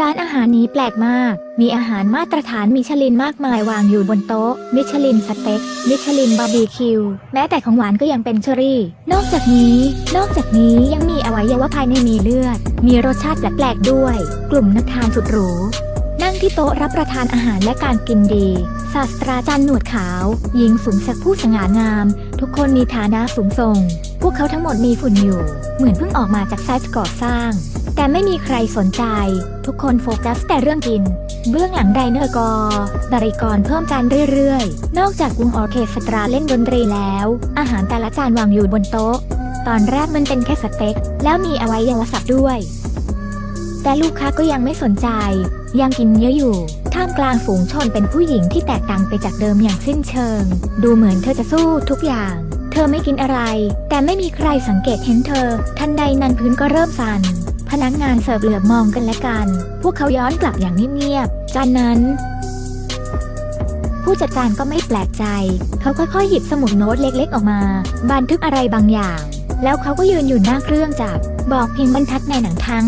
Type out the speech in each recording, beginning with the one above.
ร้านอาหารนี้แปลกมาก มีอาหารมาตรฐานมิชลินมากมายวางอยู่บนโต๊ะ มิชลินสเต็ก มิชลินบาร์บีคิว แม้แต่ของหวานก็ยังเป็นเชอรี่ นอกจากนี้ นอกจากนี้ยังมีอวัยวะภายในมีเลือด มีรสชาติแปลกๆด้วย กลุ่มนักทานสุดหรู นั่งที่โต๊ะรับประทานอาหารและการกินดี ศาสตราจารย์หนวดขาว หญิงสูงสักผู้สง่างาม ทุกคนมีฐานะสูงส่ง พวกเขาทั้งหมดมีฝุ่นอยู่ เหมือนเพิ่งออกมาจากไซต์ก่อสร้าง แต่ไม่มีใครสนใจ ทุกคนโฟกัสแต่เรื่องกิน เบื้องหลังไดเนอร์กอบริกรเพิ่มจานเรื่อยๆ นอกจากวงออเคสตราเล่นดนตรีแล้ว อาหารแต่ละจานวางอยู่บนโต๊ะ ตอนแรกมันเป็นแค่สเต็ก แล้วมีอวัยวะสับด้วย แต่ลูกค้าก็ยังไม่สนใจ ยังกินเยอะอยู่ท่ามกลางฝูงชนเป็นผู้หญิงที่แตกต่างไปจากเดิมอย่างสิ้นเชิง ดูเหมือนเธอจะสู้ทุกอย่าง ธอไม่กินอะไร แต่ไม่มีใครสังเกตเห็นเธอ ทันใดนั้นพื้นก็เริ่มสั่น พนักงานเสิร์ฟเหลือบมองกันและกัน พวกเขาย้อนกลับอย่างเงียบๆจานนั้น ผู้จัดการก็ไม่แปลกใจ เขาค่อยๆ หยิบสมุดโน้ตเล็กๆ ออกมา บันทึกอะไรบางอย่าง แล้วเขาก็ยืนอยู่หน้าเครื่องจับ บอกเพียงบรรทัดในหนังทั้ง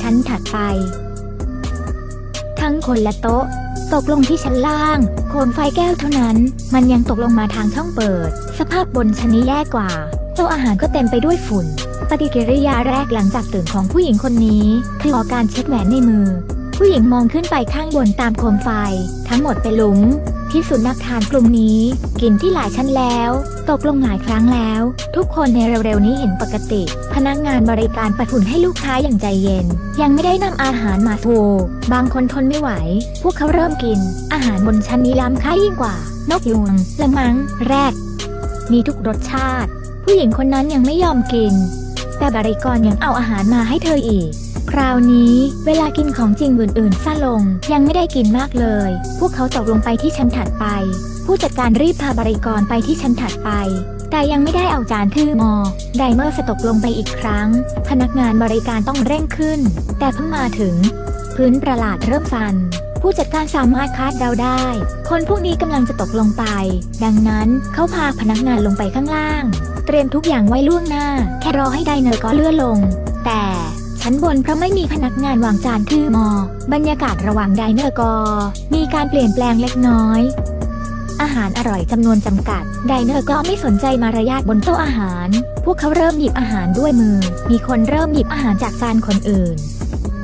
ชั้นถัดไป ทั้งคนและโต๊ะ ตกลงที่ชั้นล่าง โคมไฟแก้วเท่านั้น มันยังตกลงมาทางช่องเปิด สภาพบนชั้นนี้แย่กว่าโต๊ะอาหารก็เต็มไปด้วยฝุ่น ปฏิกิริยาแรกหลังจากตื่นของผู้หญิงคนนี้ คือออกการเช็ดแหวนในมือ ผู้หญิงมองขึ้นไปข้างบนตามโคมไฟ ทั้งหมดเป็นหลุม ที่สุนักทานกลุ่มนี้ กินที่หลายชั้นแล้ว ตกลงหลายครั้งแล้ว ทุกคนในเร็วๆนี้เห็นปกติ พนักงานบริการปัดฝุ่นให้ลูกค้าอย่างใจเย็น ยังไม่ได้นำอาหารมาโชว์บางคนทนไม่ไหว พวกเขาเริ่มกิน อาหารบนชั้นนี้ล้ำค่ายิ่งกว่า นกยวงละมัง แรดมีทุกรสชาติ ผู้หญิงคนนั้นยังไม่ยอมกิน แต่บริกรยังเอาอาหารมาให้เธออีก คราวนี้เวลากินของจริงอื่นๆสั้นลง ยังไม่ได้กินมากเลย พวกเขาตกลงไปที่ชั้นถัดไป ผู้จัดการรีบพาบริกรไปที่ชั้นถัดไป แต่ยังไม่ได้เอาจานคือมอไดเมอร์สตกลงไปอีกครั้ง พนักงานบริการต้องเร่งขึ้น แต่เพิ่งมาถึง พื้นประหลาดเริ่มสั่นผู้จัดการสามารถคาดเดาได้ คนพวกนี้กำลังจะตกลงไป ดังนั้นเขาพาพนักงานลงไปข้างล่าง เตรียมทุกอย่างไว้ล่วงหน้า แค่รอให้ไดเนอร์ก็เลื่อนลง แต่ ชั้นบนเพราะไม่มีพนักงานวางจานคือมอ บรรยากาศระหว่างไดเนอร์กอ มีการเปลี่ยนแปลงเล็กน้อย อาหารอร่อยจำนวนจำกัด ไดเนอร์ก็ไม่สนใจมารยาทบนโต๊ะอาหาร พวกเขาเริ่มหยิบอาหารด้วยมือ มีคนเริ่มหยิบอาหารจากจานคนอื่น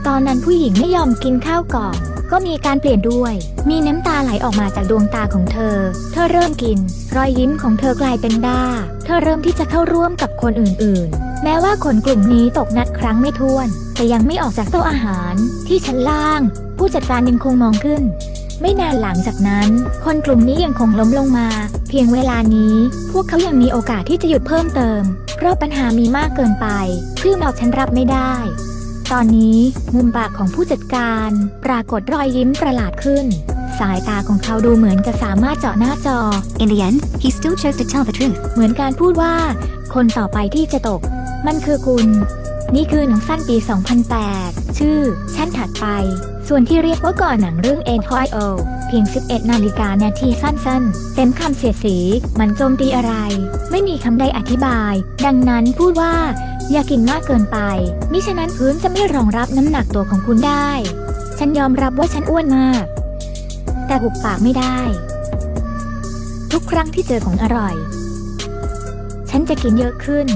ตอนนั้นผู้หญิงไม่ยอมกินข้าวก่อนก็มีการเปลี่ยนด้วย มีน้ำตาไหลออกมาจากดวงตาของเธอ เธอเริ่มกิน รอยยิ้มของเธอกลายเป็นด้า เธอเริ่มที่จะเข้าร่วมกับคนอื่นๆ แม้ว่าคนกลุ่มนี้ตกนัดครั้งไม่ถ้วน แต่ยังไม่ออกจากโต๊ะอาหาร ที่ชั้นล่าง ผู้จัดการยังคงมองขึ้น ไม่นานหลังจากนั้น คนกลุ่มนี้ยังคงล้มลงมา เพียงเวลานี้ พวกเขายังมีโอกาสที่จะหยุดเพิ่มเติม เพราะปัญหามีมากเกินไปคลื่นออกฉันรับไม่ได้ ตอนนี้มุมปากของผู้จัดการ ปรากฏรอยยิ้มประหลาดขึ้น สายตาของเขาดูเหมือนจะสามารถเจาะหน้าจอ In the end, he still chose to tell the truth. เหมือนการพูดว่า คนต่อไปที่จะตก มันคือคุณ นี่คือหนังสั้นปี 2008 ชื่อ ชั้นถัดไป ส่วนที่เรียกว่าก่อนหนังเรื่อง n อ o เพียง 11 นาฬิกานาทีสั้นๆ เต็มคำเสียดสี มันโจมตีอะไร ไม่มีคำใดอธิบาย ดังนั้นพูดว่า อย่ากินมากเกินไป มิฉะนั้นพื้นจะไม่รองรับน้ำหนักตัวของคุณได้ ฉันยอมรับว่าฉันอ้วนมาก แต่หุบปากไม่ได้ ทุกครั้งที่เจอของอร่อย ฉันจะกินเยอะขึ้น